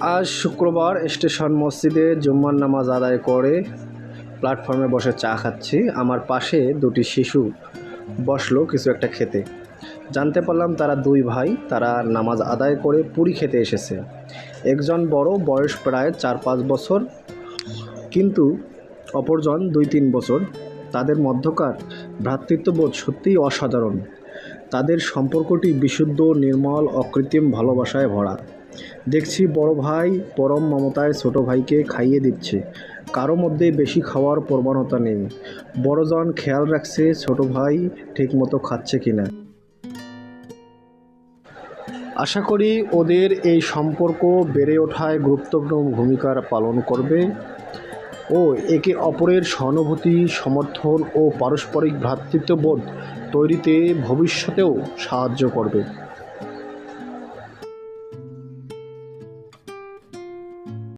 আজ শুক্রবার স্টেশন মসজিদে জুম্মার নামাজ আদায় করে প্ল্যাটফর্মে বসে চা খাচ্ছি। আমার পাশে দুটি শিশু বসল কিছু একটা খেতে। জানতে পারলাম তারা দুই ভাই, তারা নামাজ আদায় করে পুরী খেতে এসেছে। একজন বড়, বয়স প্রায় চার পাঁচ বছর, কিন্তু অপরজন দুই তিন বছর। তাদের মধ্যকার ভ্রাতৃত্ববোধ সত্যিই অসাধারণ। তাদের সম্পর্কটি বিশুদ্ধ, নির্মল, অকৃত্রিম ভালোবাসায় ভরা। দেখছি বড় ভাই পরম মমতায় ছোট ভাইকে খাইয়ে দিচ্ছে। কারও মধ্যে বেশি খাওয়ার প্রবণতা নেই। বড়জন খেয়াল রাখছে ছোট ভাই ঠিকমতো খাচ্ছে কিনা। আশা করি ওদের এই সম্পর্ক বেড়ে ওঠায় গুরুত্বপূর্ণ ভূমিকা পালন করবে। ও একে অপরের সহানুভূতি সমর্থন ও পারস্পরিক ভ্রাতৃত্ববোধ তৈরিতে ভবিষ্যতেও সাহায্য করবে।